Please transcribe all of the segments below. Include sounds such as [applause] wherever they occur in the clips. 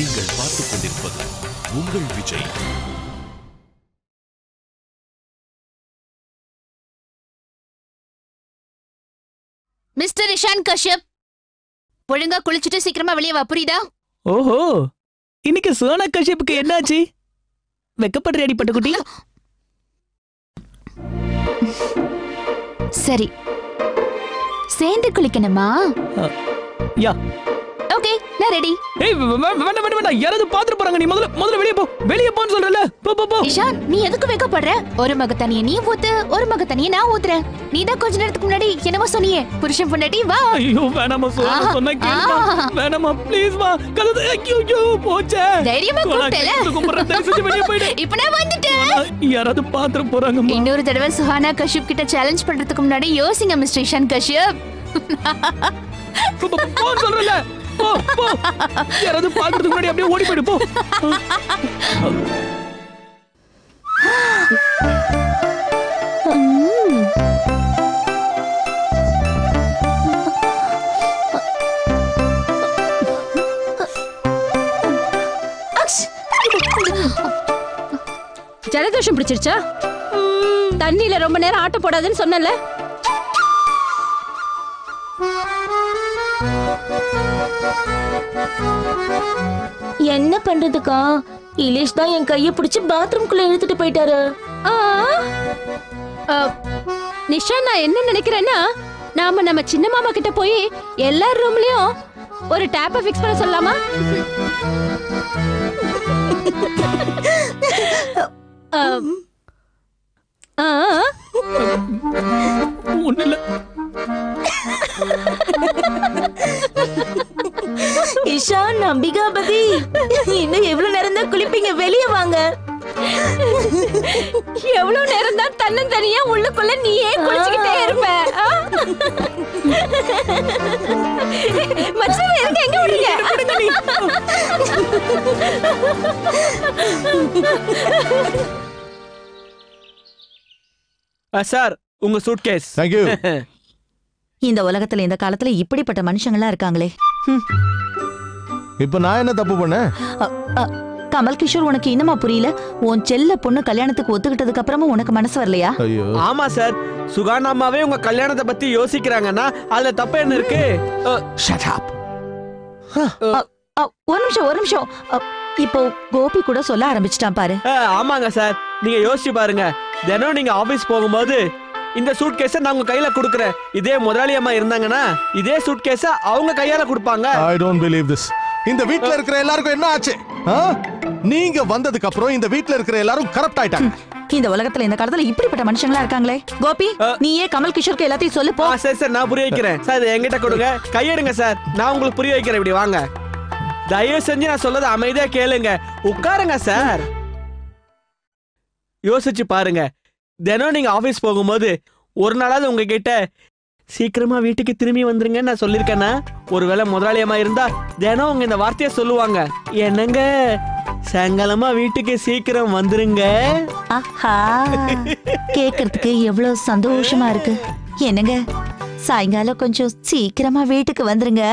நீங்கள் பார்த்துக் கொண்டிருப்பது உங்கள் விஜய். மிஸ்டர் இஷான் கஷ்யப் ஒழுங்கா குளிச்சுட்டு சீக்கிரமா வெளியே வா புரியுதா? ஓஹோ இன்னைக்கு சோனா கஷ்யப்புக்கு என்னாச்சு? வெக்கப்படுறியாடி பட்டுக்குட்டி சரி சேர்ந்து குளிக்கணுமா? யா. நான் ரெடி ஏய் வே- வே- வேண்டாம் வேண்டாம் வேண்டாம் யாராவது பாத்துட்டு போறாங்க நீ முதல்ல முதல்ல வெளியே போ வெளியே போன்னு சொல்றல போ போ போ இஷான் நீ எதுக்கு வெக்கப்படுற ஒரு மக தனிய நீ ஊத்து ஒரு மக தனிய நான் ஊத்துறேன் நீ தான் கொஞ்ச நேரத்துக்கு முன்னாடி என்னமோ சொன்னியே புருஷன் பொண்டாட்டி வா ஐயோ வேணாமா சொன்னா கேளுமா. வேணாமா ப்ளீஸ் மா கலது ஐயோ ஐயோ போச்சே தைரியமா கூப்பிட்டல கையை கும்பிடுறேன், தயவு செஞ்சு வெளியே போயிடு இப்ப நான் வந்துட்டேன் யாராவது பாத்துட்டு போறாங்கம்மா இன்னொரு தடவை சுஹானா கஷ்யப் கிட்ட சேலஞ்ச் பண்றதுக்கு முன்னாடி யோசிங்க மிஸ்டர் இஷான் கஷ்யப் சொல்றல போ போ. யாராவது பாக்குறதுக்கு முன்னாடி அப்படியே ஓடி போயிடு போ. ஜலதோஷம் பிடிச்சிருச்சா? தண்ணியில ரொம்ப நேரம் ஆட்ட போடாதுன்னு சொன்னல என்ன பண்றதுக்கா? இலேஷ் தான் என் கைய பிடிச்சு பாத்ரூம்குள்ள இழுத்துட்டு போயிட்டாரு. நிஷா நான் என்ன நினைக்கிறேன்னா நாம நம்ம சின்ன மாமா கிட்ட போய் எல்லார் ரூம்லயும் ஒரு டேப்பை ஃபிக்ஸ் பண்ண சொல்லலாமா? ஆ. இஷான் அம்பிகாபதி இன்னும் எவ்வளவு நேரம் தான் குளிப்பீங்க? வெளியே வாங்க. எவ்வளவு நேரம் தான் தன்னந்தனியா உள்ளுக்குள்ள நீயே குளிச்சுக்கிட்டே இருப்ப? மச்சான் எனக்கு எங்க விடுங்க சார் உங்க சூட்கேஸ். தேங்க்யூ [laughs] இந்த உலகத்துல இந்த காலத்துல இப்படிப்பட்ட மனுஷங்களாம் இருக்காங்களே. இப்ப நான் என்ன தப்பு அ, கமல் கிஷோர் உனக்கு இன்னமா புரியல? உன் செல்ல பொண்ணு கல்யாணத்துக்கு ஒத்துக்கிட்டதுக்கு அப்புறமும் உனக்கு மனசு வரலையா? ஆமா சார். சுகானாமாவே உங்க கல்யாணத்தை பத்தி யோசிக்கிறாங்கன்னா அதுல தப்பு என்ன இருக்கு? ஒரு நிமிஷம் ஒரு நிமிஷம். இப்போ கோபி கூட சொல்ல ஆரம்பிச்சிட்டான் பாரு. ஆமாங்க சார். நீங்க யோசிச்சு பாருங்க. தினம் நீங்க ஆபீஸ் போகும்போது இந்த சூட்கேஸ நான் உங்க கையில கொடுக்குறேன். இதே முதலாளி அம்மா இருந்தாங்கன்னா இதே சூட்கேஸ அவங்க கையால கொடுப்பாங்க. ஐ டோன்ட் பிலீவ் திஸ் இந்த வீட்ல இருக்கிற எல்லாருக்கும் என்ன ஆச்சு? ஆ? நீங்க வந்ததுக்கு அப்புறம் இந்த வீட்ல இருக்கிற எல்லாரும் கரப்ட் ஆயிட்டாங்க. இந்த உலகத்துல இந்த காலத்துல இப்படிப்பட்ட மனுஷங்களா இருக்காங்களே? கோபி நீயே கமல் கிஷோருக்கு எல்லாத்தையும் சொல்லு போ. சரி சார் நான் புரிய வைக்கிறேன். சார் இதை என்கிட்ட கொடுங்க. கையெடுங்க சார். நான் உங்களுக்கு புரிய வைக்கிறேன். இப்படி வாங்க. தயவு செஞ்சு நான் சொல்லதை அமைதியா கேளுங்க. உட்காருங்க சார். யோசிச்சு பாருங்க. தினம் நீங்க ஆபீஸ் போகும்போது ஒரு நாளாவது உங்ககிட்ட சீக்கிரமா வீட்டுக்கு திரும்பி வந்துருங்கன்னு நான் சொல்லியிருக்கேன்னா ஒருவேளை முதலாளியமா இருந்தா தினம் உங்க இந்த வார்த்தையை சொல்லுவாங்க. என்னங்க? சாயங்காலமா வீட்டுக்கு சீக்கிரம் வந்துருங்க. ஆஹா கேக்குறதுக்கு எவ்வளவு சந்தோஷமா இருக்கு. என்னங்க? சாயங்காலம் கொஞ்சம் சீக்கிரமா வீட்டுக்கு வந்துருங்க.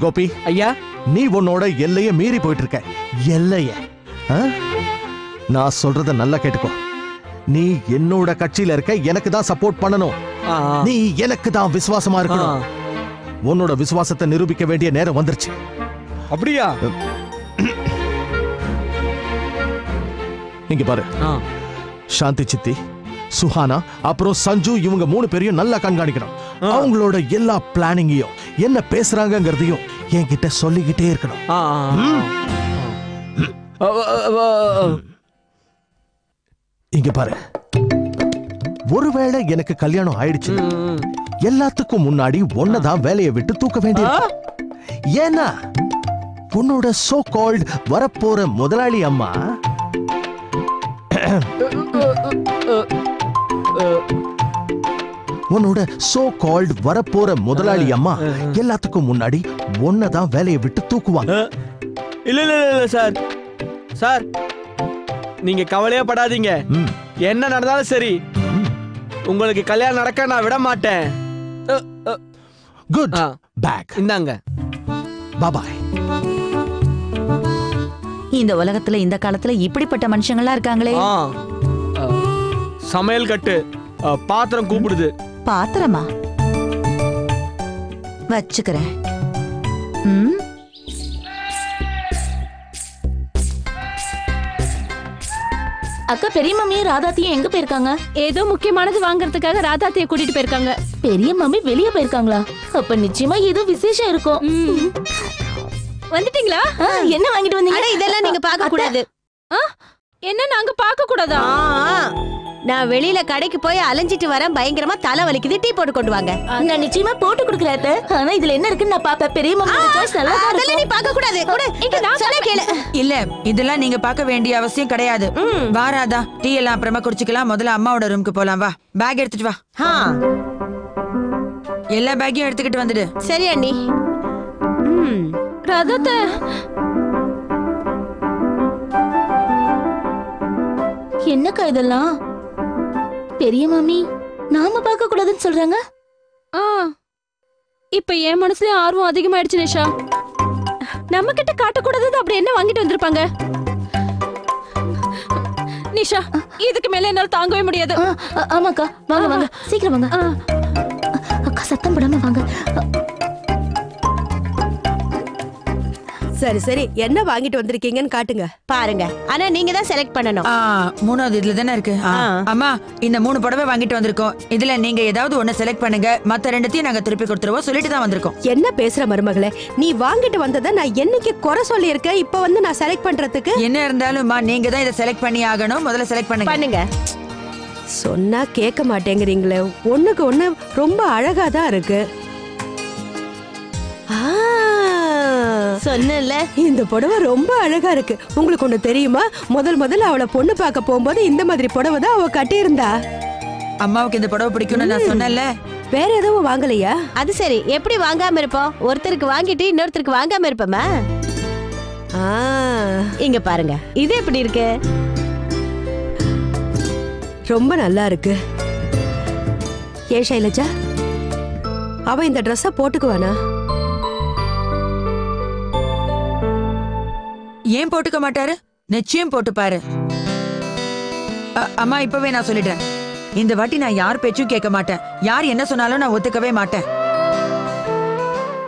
கோபி ஐயா? நீ உன்னோட எல்லைய மீறி போயிட்டு இருக்க. எல்லைய ஆ? நான் சொல்றத நல்லா கேட்டுக்கோ. நீ என்னோட கட்சியில இருக்க எனக்கு தான் சப்போர்ட் பண்ணணும். நீ எனக்கு தான் விசுவாசமா இருக்கணும். உன்னோட விசுவாசத்தை நிரூபிக்க வேண்டிய நேரம் வந்துருச்சு. அப்படியா? இங்க பாரு. சாந்தி சித்தி சுஹானா அப்புறம் சஞ்சு இவங்க மூணு பேரையும் நல்லா கண்காணிக்கணும். அவங்களோட எல்லா பிளானிங்கையும் என்ன பேசுறாங்கங்கிறதையும் என்கிட்ட சொல்லிக்கிட்டே இருக்கணும். இங்க பாரு. ஒருவேளை எனக்கு கல்யாணம் ஆயிடுச்சு எல்லாத்துக்கும் முன்னாடி ஒன்னதான் வேலையை விட்டு தூக்க வேண்டியது ஏன்னா உன்னோட சோ கால்ட் வரப்போற முதலாளி அம்மா உன்னோட சோ கால்ட் வரப்போற முதலாளி அம்மா எல்லாத்துக்கும் முன்னாடி ஒன்னதான் வேலையை விட்டு தூக்குவாங்க. இல்ல, இல்ல சார். சார் நீங்க கவலையே படாதீங்க. என்ன நடந்தாலும் சரி. உங்களுக்கு கல்யாணம் நடக்க நான் விட மாட்டேன். குட் பேக் இந்தாங்க. பாபாய் இந்த உலகத்துல இந்த காலத்துல இப்படிப்பட்ட மனுஷங்களா இருக்காங்களே. சமையல் கட்டு. பாத்திரம் கூப்பிடுது. பாத்திரமா? வச்சுக்கிறேன். ம். அக்கா பெரிய மம்மியும் ராதாத்தியும் எங்க போயிருக்காங்க? ஏதோ முக்கியமானது வாங்குறதுக்காக ராதாத்திய கூட்டிட்டு போயிருக்காங்க. பெரிய மம்மி வெளியே போயிருக்காங்களா? அப்ப நிச்சயமா ஏதோ விசேஷம் இருக்கும். வந்துட்டீங்களா? என்ன வாங்கிட்டு வந்தீங்க? இதெல்லாம் நீங்க பார்க்க கூடாது. என்ன நாங்க பார்க்க கூடாதா? நான் வெளியில கடைக்கு போய் அலைஞ்சிட்டு வரேன் பயங்கரமா தலை வலிக்குது டீ போட்டு கொண்டு வாங்க. நான் நிச்சயமா போட்டு கொடுக்குறேன். ஆனா இதுல என்ன இருக்குன்னு நான் பாப்பேன் பெரிய அதெல்லாம் நீ பார்க்க கூடாது. கூட. இங்க நான் சொன்னா கேளு. இல்ல இதெல்லாம் நீங்க பார்க்க வேண்டிய அவசியம் கிடையாது. வாராதா டீ எல்லாம் அப்புறமா குடிச்சுக்கலாம். முதல்ல அம்மாவோட ரூமுக்கு போலாம். வா. பேக் எடுத்துட்டு வா. ஆ, எல்லா பேக்கையும் எடுத்துக்கிட்டு வந்துடு. சரி அண்ணி. ம், ராதாத்த என்னக்கா இதெல்லாம்? பெரிய மம்மி நாம பார்க்க கூடாதுன்னு சொல்றாங்க? ஆ இப்ப என் மனசுலயும் ஆர்வம் அதிகமாயிடுச்சு நிஷா. நம்ம கிட்ட காட்டக்கூடாதது அப்படி என்ன வாங்கிட்டு வந்திருப்பாங்க? நிஷா இதுக்கு மேல என்னால தாங்கவே முடியாது. ஆமாக்கா வாங்க வாங்க சீக்கிரம் வாங்க. அக்கா சத்தம் போடாம வாங்க. சரி சரி. என்ன வாங்கிட்டு வந்திருக்கீங்கன்னு காட்டுங்க. பாருங்க. ஆனா நீங்க தான் செலக்ட் பண்ணணும். ஆ மூணாவது இதுல தானே இருக்கு? ஆ. ஆ. அம்மா இந்த மூணு புடவை வாங்கிட்டு வந்திருக்கோம். இதுல நீங்க ஏதாவது ஒண்ணு செலக்ட் பண்ணுங்க. மத்த ரெண்டுத்தையும் நாங்க திருப்பி கொடுத்துருவோம். சொல்லிட்டு தான் வந்திருக்கோம். என்ன பேசுற மருமகளே? நீ வாங்கிட்டு வந்ததை நான் என்னைக்கு குறை சொல்லியிருக்கேன்? இப்ப வந்து நான் செலக்ட் பண்றதுக்கு? என்ன இருந்தாலும்மா நீங்க தான் இதை செலக்ட் பண்ணி ஆகணும். முதல்ல செலக்ட் பண்ணுங்க. பண்ணுங்க. சொன்னா கேட்க மாட்டேங்கிறீங்களே. ஒண்ணுக்கு ஒண்ணு ரொம்ப அழகா தான் இருக்கு. சொன்னல இந்த புடவை ரொம்ப அழகா இருக்கு. உங்களுக்கு ஒண்ணு தெரியுமா? முதல் முதல்ல அவளை பொண்ணு பார்க்க போகும்போது இந்த மாதிரி புடவை தான் அவ கட்டியிருந்தா. அம்மாவுக்கு இந்த புடவை பிடிக்கும்னு நான் சொன்னேன்ல. வேற எதுவும் வாங்கலையா? அது சரி. எப்படி வாங்காம இருப்போம்? ஒருத்தருக்கு வாங்கிட்டு இன்னொருத்தருக்கு வாங்காம இருப்போமா? ஆ, இங்க பாருங்க. இது எப்படி இருக்கு? ரொம்ப நல்லா இருக்கு. ஏ சைலஜா அவ இந்த ட்ரெஸ்ஸ போட்டுக்குவானா? ஏன் போட்டுக்க மாட்டாரு? நிச்சயம் போட்டுப்பாரு. அ- அம்மா இப்பவே நான் சொல்லிட்டேன் இந்த வாட்டி நான் யார் பேச்சும் கேட்க மாட்டேன். யார் என்ன சொன்னாலும் நான் ஒத்துக்கவே மாட்டேன்.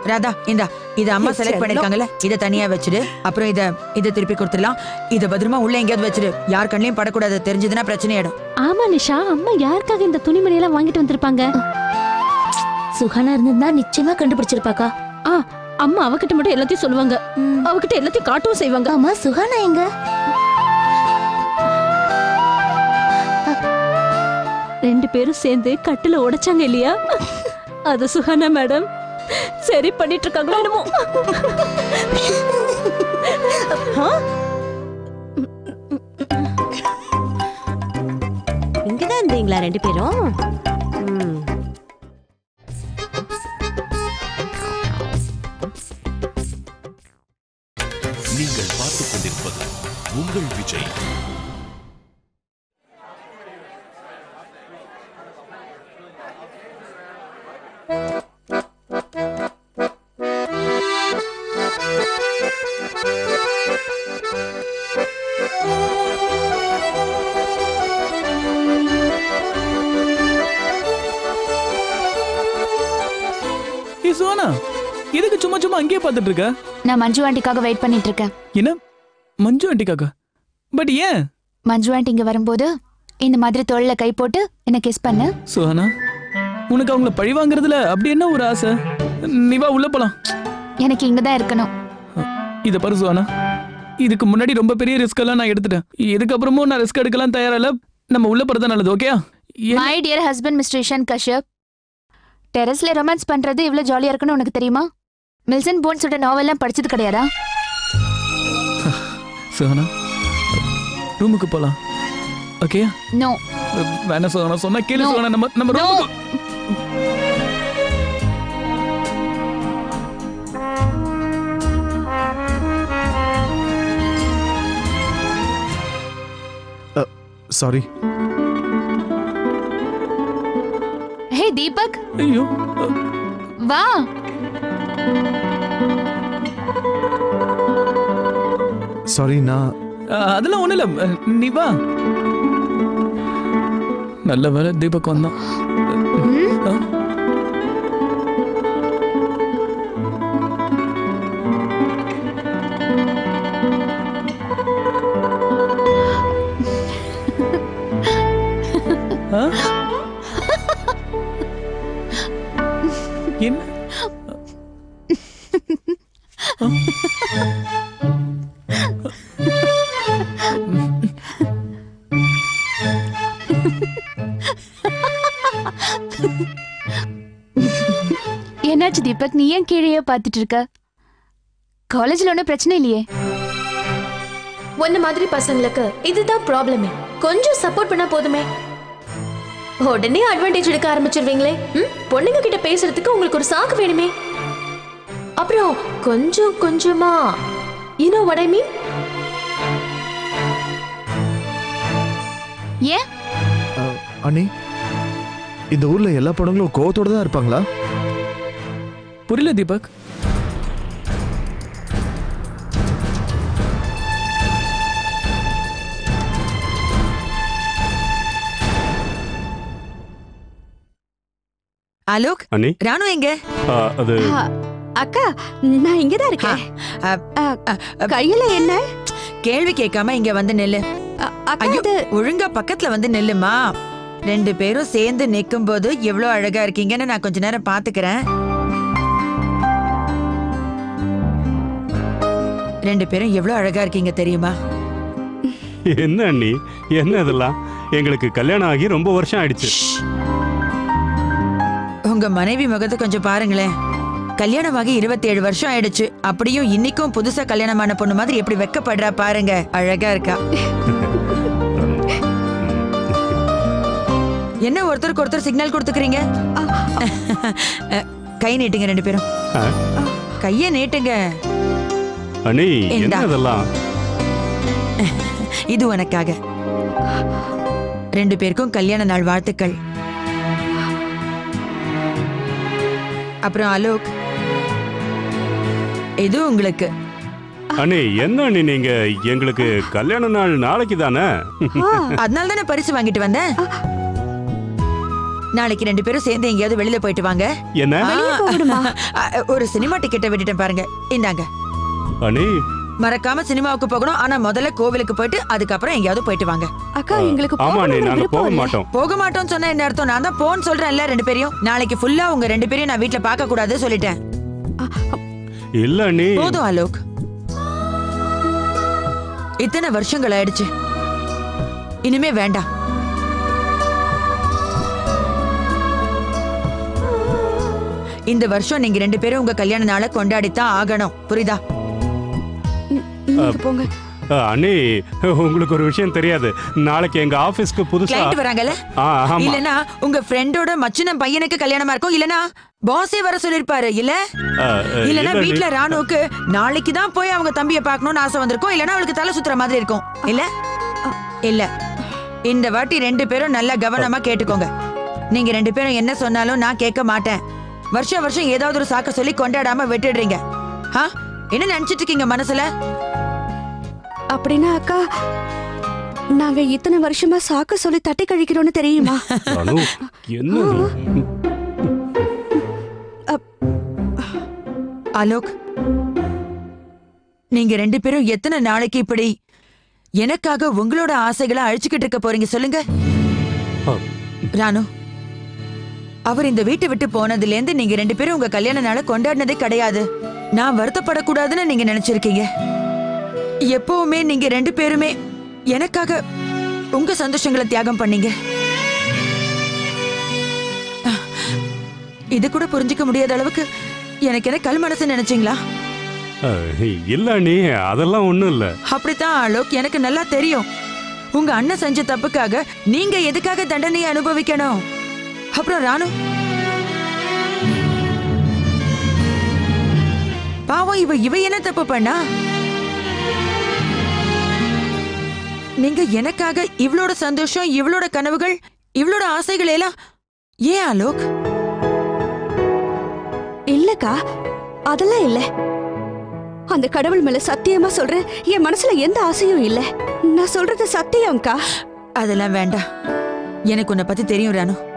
ராதா இந்தா இத அம்மா செலக்ட் பண்ணிருக்காங்கல்ல இத தனியா வச்சிடு அப்புறம் இத இத திருப்பி கொடுத்துடலாம். இத பத்திரமா உள்ள எங்கேயாவது வச்சிடு யார் கண்ணிலையும் படக்கூடாது. தெரிஞ்சதுன்னா பிரச்சனையாயிடும். ஆமா நிஷா. அம்மா யாருக்காக இந்த துணிமணி எல்லாம் வாங்கிட்டு வந்திருப்பாங்க? சுகானா இருந்திருந்தா நிச்சயமா கண்டுபிடிச்சிருப்பாக்கா. அம்மா அவகிட்ட மட்டும் எல்லாத்தையும் சொல்லுவாங்க. அவகிட்ட எல்லாத்தையும் காட்டவும் செய்வாங்க. ஆமா சுகானா எங்க? ரெண்டு பேரும் சேர்ந்து கட்டுல உடைச்சாங்க இல்லையா? அது சுஹானா மேடம். சரி பண்ணிட்டு இருக்காங்களோ என்னமோ இங்கதான் இருந்தீங்களா ரெண்டு பேரும்? பார்த்துட்டு இருக்க நான் மஞ்சு ஆண்டிக்காக வெயிட் பண்ணிட்டு இருக்கேன் என்ன? மஞ்சு ஆண்டிக்காக்கா பட் ஏன்? மஞ்சு ஆண்டி இங்க வரும்போது இந்த மாதிரி தோல்ல கை போட்டு என்ன கிஸ் பண்ணு. சுஹானா உனக்கு அவங்கள பழி வாங்குறதுல அப்படி என்ன ஒரு ஆசை? நீ வா உள்ள போலாம். எனக்கு இங்க தான் இருக்கணும். இத பாரு சுஹானா இதுக்கு முன்னாடி ரொம்ப பெரிய ரிஸ்க் எல்லாம் நான் எடுத்துட்டேன். இதுக்கப்புறமும் நான் ரிஸ்க் எடுக்கலாம் தயாரில்ல. நம்ம உள்ள போறது நல்லது ஓகேயா my dear husband mister Ishan Kashyap டெரஸ்ல romance பண்றது இவ்வளவு ஜாலியா இருக்குன்னு உனக்கு தெரியுமா? மில்சன் போன்ஸோட நாவல்லாம் படிச்சது கிடையாதா? [laughs] சுஹானா ரூமுக்கு போலாம். ஓகே நோ வேணா சுஹானா சொன்னா கேளு No. சுஹானா நம்ம நம்ம No. ரூமுக்கு சாரி ஹே தீபக் ஐயோ சாரி நான் அதெல்லாம் ஒண்ணும் இல்ல நீ வா. நல்ல வேலை தீபக் வந்தான். என்னாச்சு தீபக்? நீ ஏன் கீழேயே பார்த்துட்டு இருக்க காலேஜ்ல ஒன்றும் பிரச்சனை இல்லையே. உன்ன மாதிரி பசங்களுக்கு இதுதான் ப்ராப்ளமே கொஞ்சம் சப்போர்ட் பண்ணா போதுமே. உடனே அட்வான்டேஜ் எடுக்க ஆரம்பிச்சிருவீங்களே. ம்? பொண்ணுங்க கிட்ட பேசுறதுக்கு உங்களுக்கு ஒரு சாக்கு வேணுமே. அப்புறம் கொஞ்சம் கொஞ்சமா you know what I mean ஏன்? அண்ணி? இந்த ஊர்ல எல்லா பொண்ணுங்களும் கோவத்தோட தான் இருப்பாங்களா? புரியல தீபக். அலோக் அண்ணி. ராணு எங்க? ஆ, அது அக்கா நான் இங்கதான் இருக்கேன். கையில என்ன? கேள்வி கேட்காம இங்க வந்து நெல்லு. ஐயோ ஒழுங்கா பக்கத்துல வந்து நெல்லுமா? ரெண்டு பேரும் சேர்ந்து நிக்கும் போது எவ்வளவு அழகா இருக்கீங்கன்னு நான் கொஞ்ச நேரம் பாத்துக்கிறேன். ரெண்டு பேரும் எவ்வளவு அழகா இருக்கீங்க தெரியுமா? என்ன அண்ணி? என்ன இதெல்லாம்? எங்களுக்கு கல்யாணம் ஆகி ரொம்ப வருஷம் ஆயிடுச்சு. உங்க மனைவி முகத்தை கொஞ்சம் பாருங்களேன். கல்யாணமாகி இருபத்தி ஏழு வருஷம் ஆயிடுச்சு. அப்படியும் இன்னைக்கும் புதுசா கல்யாணமான பொண்ணு மாதிரி எப்படி வெக்கப்படுறா பாருங்க. அழகா இருக்கா? [laughs] என்ன ஒருத்தருக்கு ஒருத்தர் சிக்னல் கொடுத்துக்கிறீங்க? கை நீட்டுங்க ரெண்டு பேரும். கைய நீட்டுங்க. என்ன இதெல்லாம்? இது உனக்காக. ரெண்டு பேருக்கும் கல்யாண நாள் வாழ்த்துக்கள். அப்புறம் அலோக். இது உங்களுக்கு. அண்ணி என்ன அண்ணி நீங்க? எங்களுக்கு கல்யாண நாள் நாளைக்கு தானே அதனால தானே பரிசு வாங்கிட்டு வந்தேன். நாளைக்கு ரெண்டு பேரும் சேர்ந்து எங்கேயாவது வெளியில போயிட்டு வாங்க. என்ன? ஒரு சினிமா டிக்கெட்டை விட்டுட்டேன் பாருங்க. இந்தாங்க. அண்ணி மறக்காம சினிமாவுக்கு போகணும். ஆனா முதல்ல கோவிலுக்கு போயிட்டு அதுக்கப்புறம் எங்கேயாவது போயிட்டு வாங்க. அக்கா எங்களுக்கு ஆமா அண்ணி நாங்க போக மாட்டோம். போக மாட்டோம்னு சொன்னா என்ன அர்த்தம்? நான் தான் போன்னு சொல்றேன்ல ரெண்டு பேரையும். நாளைக்கு ஃபுல்லா உங்க ரெண்டு பேரையும் நான் வீட்ல பார்க்க கூடாது சொல்லிட்டேன். இல்ல அண்ணி போதும் அலோக். இத்தனை வருஷங்கள் ஆயிடுச்சு. இனிமே வேண்டாம். இந்த வருஷம் நீங்க ரெண்டு பேரும் உங்க கல்யாண நாளை கொண்டாடித்தான் ஆகணும். புரியுதா? போங்க. அண்ணி உங்களுக்கு ஒரு விஷயம் தெரியாது. நாளைக்கு எங்க ஆபீஸ்க்கு புதுசா ஆமா. இல்லனா உங்க ஃப்ரெண்டோட மச்சினம் பையனுக்கு கல்யாணமா இருக்கும்? இல்லனா பாஸே வர சொல்லிருப்பாரு இல்ல? இல்லனா. வீட்ல ராணுவுக்கு நாளைக்கு தான் போய் அவங்க தம்பிய பார்க்கணும்னு ஆசை வந்திருக்கும். இல்லனா அவளுக்கு தலை சுத்துற மாதிரி இருக்கும். இல்ல? இல்ல. இந்த வாட்டி ரெண்டு பேரும் நல்லா கவனமா கேட்டுக்கோங்க. நீங்க ரெண்டு பேரும் என்ன சொன்னாலும் நான் கேட்க மாட்டேன். வருஷம் வருஷம் ஏதாவது ஒரு சாக்க சொல்லி கொண்டாடாம விட்டுடுறீங்க ஆ? என்ன நினைச்சிட்டு இருக்கீங்க மனசுல அப்படின்னா அக்கா நாங்க இத்தனை வருஷமா சாக்க சொல்லி தட்டி கழிக்கிறோம்னு தெரியுமா? அலோக் நீங்க ரெண்டு பேரும் எத்தனை நாளைக்கு இப்படி எனக்காக உங்களோட ஆசைகளை அழிச்சுக்கிட்டு இருக்க போறீங்க சொல்லுங்க. ராணு அவர் இந்த வீட்டை விட்டு போனதுல இருந்து நீங்க ரெண்டு பேரும் உங்க கல்யாண நாளை கொண்டாடினதே கிடையாது. நான் வருத்தப்படக்கூடாதுன்னு நீங்க நினைச்சிருக்கீங்க. எப்பவுமே நீங்க ரெண்டு பேருமே எனக்காக உங்க சந்தோஷங்களை தியாகம் பண்ணீங்க. இது கூட புரிஞ்சுக்க முடியாத அளவுக்கு எனக்கு என்ன கல் மனசு நினைச்சீங்களா? இல்ல அண்ணி அதெல்லாம் ஒண்ணும் இல்ல. அப்படித்தான் அலோக் எனக்கு நல்லா தெரியும். உங்க அண்ணன் செஞ்ச தப்புக்காக நீங்க எதுக்காக தண்டனையை அனுபவிக்கணும்? அப்புறம் ராணு? பாவம் இவ இவ என்ன தப்பு பண்ணா? நீங்க எனக்காக இவளோட சந்தோஷம் இவளோட கனவுகள் இவளோட ஆசைகள் எல்லாம் ஏன் அலோக்? இல்லக்கா அதெல்லாம் இல்ல. அந்த கடவுள் மேல சத்தியமா சொல்றேன் என் மனசுல எந்த ஆசையும் இல்ல. நான் சொல்றது சத்தியம்க்கா. அதெல்லாம் வேண்டாம். எனக்கு உன்னை பத்தி தெரியும் ராணு.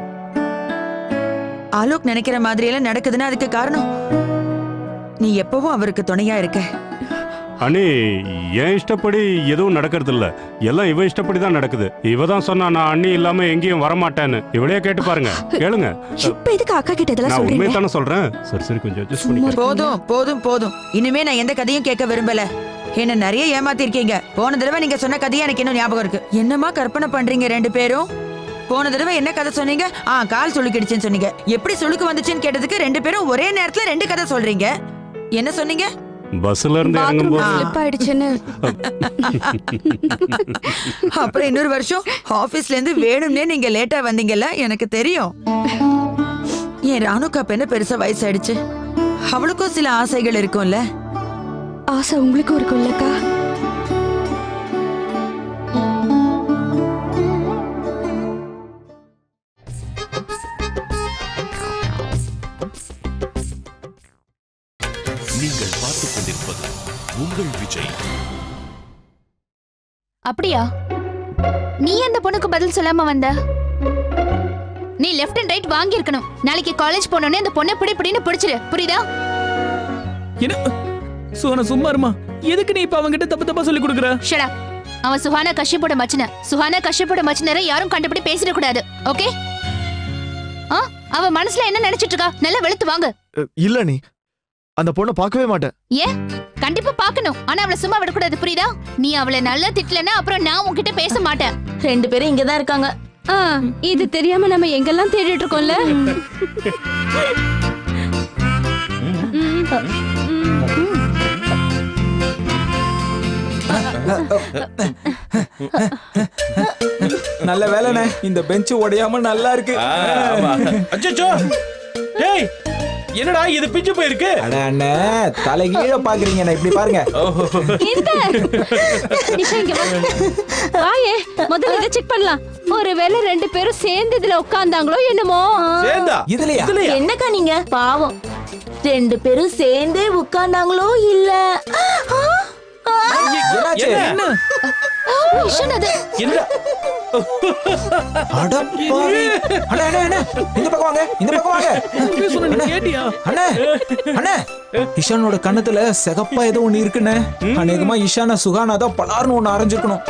ஆலோக் நினைக்கிற மாதிரி எல்லாம் நடக்குதுன்னா அதுக்கு காரணம்? நீ எப்பவும் அவருக்கு துணையா இருக்க. அண்ணி என் இஷ்டப்படி எதுவும் நடக்கிறது இல்ல எல்லாம் இவ இஷ்டப்படி தான் நடக்குது. இவ தான் சொன்னா நான் அண்ணி இல்லாம எங்கேயும் வரமாட்டேன்னு. இவளையே கேட்டு பாருங்க. கேளுங்க. இப்ப எதுக்கு அக்கா கிட்ட இதெல்லாம் நான் உண்மையை தானே சொல்றேன். சரி சரி கொஞ்சம் அட்ஜஸ்ட் பண்ணிக்க. போதும் போதும் போதும். இனிமே நான் எந்த கதையும் கேட்க விரும்பல. என்ன நிறைய ஏமாத்திருக்கீங்க. போன தடவை நீங்க சொன்ன கதையா எனக்கு இன்னும் ஞாபகம் இருக்கு. என்னமா கற்பனை பண்றீங்க ரெண்டு பேரும்? போன தடவை என்ன கதை சொன்னீங்க? ஆ கால் சுளுக்கிடுச்சுன்னு சொன்னீங்க. எப்படி சுளுக்கு வந்துச்சுன்னு கேட்டதுக்கு ரெண்டு பேரும் ஒரே நேரத்துல ரெண்டு கதை சொல்றீங்க. என்ன சொன்னீங்க? பஸ்ல இருந்து பாத்ரூம் இறங்கும்போது ஸ்லிப் ஆயிடுச்சுன்னு [laughs] அப்புறம் இன்னொரு வருஷம் ஆபீஸ்ல இருந்து வேணும்னே நீங்க லேட்டா வந்தீங்கல்ல எனக்கு தெரியும். என் ராணுக்கா பெண்ண பெருசா வயசாயிடுச்சு? அவளுக்கும் சில ஆசைகள் இருக்கும்ல. ஆசை உங்களுக்கும் இருக்கும்லக்கா. அப்படியா? நீ அந்த பொண்ணுக்கு பதில் சொல்லாம வந்த? நீ லெஃப்ட் அண்ட் ரைட் வாங்கி இருக்கணும் நாளைக்கு காலேஜ் போனோடனே அந்த பொண்ணை பிடி பிடின்னு பிடிச்சிரு. புரியுதா? என்ன? சுஹானா சும்மா இருமா. எதுக்கு நீ இப்ப அவங்கிட்ட தப்பு தப்பா சொல்லி கொடுக்குற? ஷடா அவன் சுஹானா கஷ்யப்போட மச்சின. சுஹானா கஷ்யப்போட மச்சினரை யாரும் கண்டுபிடி பேசிடக்கூடாது. ஓகே ஆ? அவ மனசுல என்ன நினைச்சிட்டு இருக்கா? நல்லா வெளுத்து வாங்க. இல்ல நீ. அந்த பொண்ணை பார்க்கவே மாட்டேன். ஏன் கண்டிப்பா பார்க்கணும். ஆனா அவளை சும்மா விடக்கூடாது புரியுதா? நீ அவளை நல்லா திட்டலன்னா அப்புறம் நான் உன்கிட்ட பேச மாட்டேன். ரெண்டு பேரும் இங்கதான் இருக்காங்க. ஆ, இது தெரியாம நம்ம எங்கெல்லாம் தேடிட்டு இருக்கோம்ல? நல்ல வேலைண்ணே. இந்த பெஞ்ச் உடையாம நல்லா இருக்கு. அச்சோ டேய் என்னடா இது பிஞ்சு போயிருக்கு? அட அண்ணே தலைகீழ பாக்குறீங்க இப்படி பாருங்க. வாயே முதல்ல இதை செக் பண்ணலாம். ஒருவேளை ரெண்டு பேரும் சேர்ந்து இதுல உட்கார்ந்தாங்களோ என்னமோ? சேர்ந்தா? இதுலயா? என்னக்கா நீங்க? பாவம். ரெண்டு பேரும் சேர்ந்தே உட்கார்ந்தாங்களோ இல்ல? என்ன? அட. அண்ணே அண்ணே இந்த பக்கம் வாங்க இந்த பக்கம் வாங்க. இப்பவே சொன்ன நீ கேட்டியா? அண்ணே அண்ணே. இஷானோட கண்ணத்துல சிகப்பா ஏதோ ஒண்ணு இருக்குண்ணே. அநேகமா இஷான சுகானா தான் பலார்னு ஒண்ணு அரைஞ்சிருக்கணும்.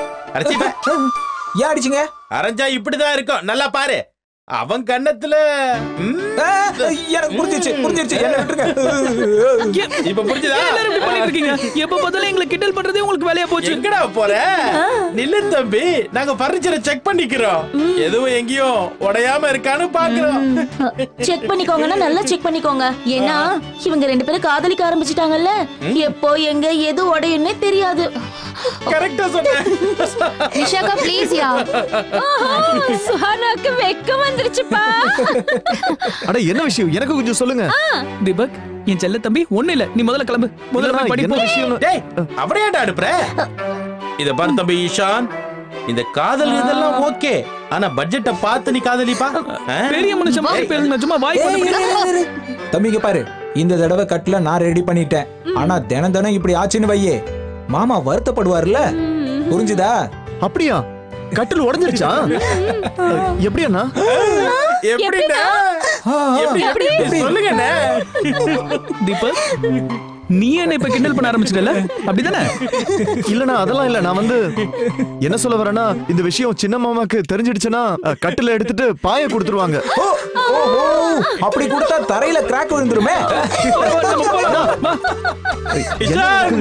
ஏன் அடிச்சீங்க? அரைஞ்சா இப்படிதான் இருக்கும். நல்லா பாரு. அவன் கண்ணத்துல எனக்கு புரிஞ்சிருச்சு புரிஞ்சிருச்சு. என்ன விட்டுருங்க இப்ப புரிஞ்சுதா? எல்லாரும் இப்படி பண்ணிட்டு இருக்கீங்க எப்ப பார்த்தாலும் எங்களை கிண்டல் பண்றதே உங்களுக்கு வேலையா போச்சு. எங்கடா போற? நில்லு தம்பி நாங்க பர்னிச்சரை செக் பண்ணிக்கிறோம். எதுவும் எங்கேயும் உடையாம இருக்கான்னு பாக்குறோம். செக் பண்ணிக்கோங்கன்னா நல்லா செக் பண்ணிக்கோங்க. ஏன்னா இவங்க ரெண்டு பேரும் காதலிக்க ஆரம்பிச்சிட்டாங்கல்ல. எப்போ எங்க எது உடையுன்னே தெரியாது. கரெக்டா சொன்னேன் நிஷாக்கா ப்ளீஸ் யா. [laughs] ஆஹா, சுஹானாக்கு வெக்கம் வந்துருச்சுப்பா அட என்ன விஷயம்? எனக்கு கொஞ்சம் சொல்லுங்க. தீபக் என் செல்ல தம்பி ஒண்ணு இல்ல. நீ முதல்ல கிளம்பு. முதல்ல போய் படி என்ன போ. விஷயம்? டேய் அப்படியேடா அனுப்புற? இத பாரு தம்பி ஈஷான். இந்த காதல் இதெல்லாம் ஓகே. ஆனா பட்ஜெட்டை பார்த்து நீ காதலிப்பா? பெரிய மனுஷன் மாதிரி பேசுங்க சும்மா வாய். தம்பிங்க பாரு. இந்த தடவை கட்ல நான் ரெடி பண்ணிட்டேன். ஆனா தினம் தினம் இப்படி ஆச்சுன்னு வையே. மாமா வருத்தப்படுவார்ல புரிஞ்சுதா? அப்படியா? கட்டில் உடைஞ்சிருச்சா? எப்படி? அண்ணா? சொல்லுங்கண்ணே. தீபக் நீ என்ன இப்ப கிண்டல் பண்ண ஆரம்பிச்சிட்டல அப்படிதானே? இல்லண்ணா அதெல்லாம் இல்ல. நான் வந்து என்ன சொல்ல வரேன்னா இந்த விஷயம் சின்ன மாமாக்கு தெரிஞ்சிடுச்சுன்னா கட்டில எடுத்துட்டு பாய கொடுத்துருவாங்க. ஓ, ஓஹோ, அப்படி கொடுத்தா தரையில கிராக் விழுந்துருமே.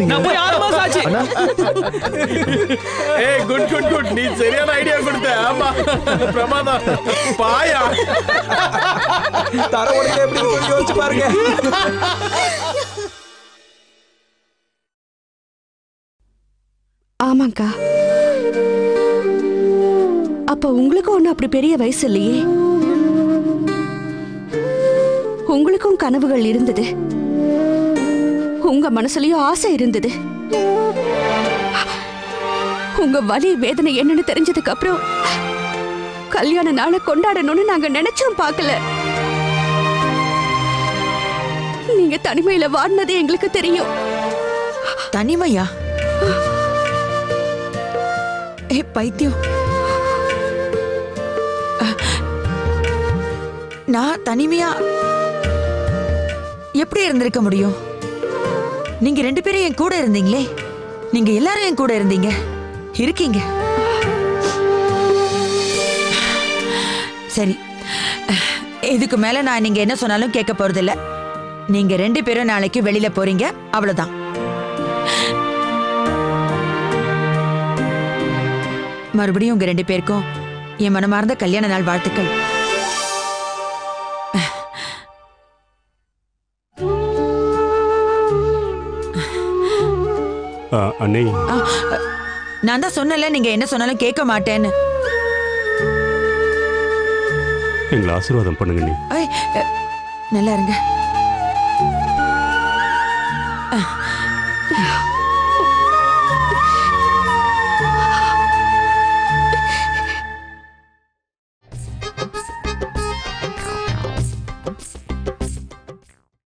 நான் போய் ஆறு மாசம் ஆச்சு ஏய் குட் குட் குட் நீ சரியான ஐடியா கொடுத்த ஆமா பிரமாதம் பாயா தர உடனே எப்படி யோசிச்சு பாருங்க ஆமாக்கா அப்ப உங்களுக்கும் ஒண்ணு அப்படி பெரிய வயசு இல்லையே? உங்களுக்கும் கனவுகள் இருந்தது. உங்க மனசுலயும் ஆசை இருந்தது. உங்க வலி வேதனை என்னன்னு தெரிஞ்சதுக்கு அப்புறம் கல்யாண நாளை கொண்டாடணும்னு நாங்க நினைச்சும் பார்க்கல. நீங்க தனிமையில வாடினது எங்களுக்கு தெரியும். தனிமையா? ஏ பைத்தியம். நான் தனிமையா எப்படி இருந்திருக்க முடியும்? நீங்க ரெண்டு பேரும் என் கூட இருந்தீங்களே? நீங்க எல்லாரும் என் கூட இருந்தீங்க. இருக்கீங்க. சரி. இதுக்கு மேல நான் நீங்க என்ன சொன்னாலும் கேட்க போறதில்ல. நீங்க ரெண்டு பேரும் நாளைக்கு வெளியில போறீங்க. அவ்வளவுதான். மறுபடியும் உங்க ரெண்டு பேருக்கும் என் மனமார்ந்த கல்யாண நாள் வாழ்த்துக்கள். அண்ணே. நான் தான் சொன்னல நீங்க என்ன சொன்னாலும் கேட்க மாட்டேன்னு. எங்களை ஆசீர்வாதம் பண்ணுங்க நல்லா இருங்க.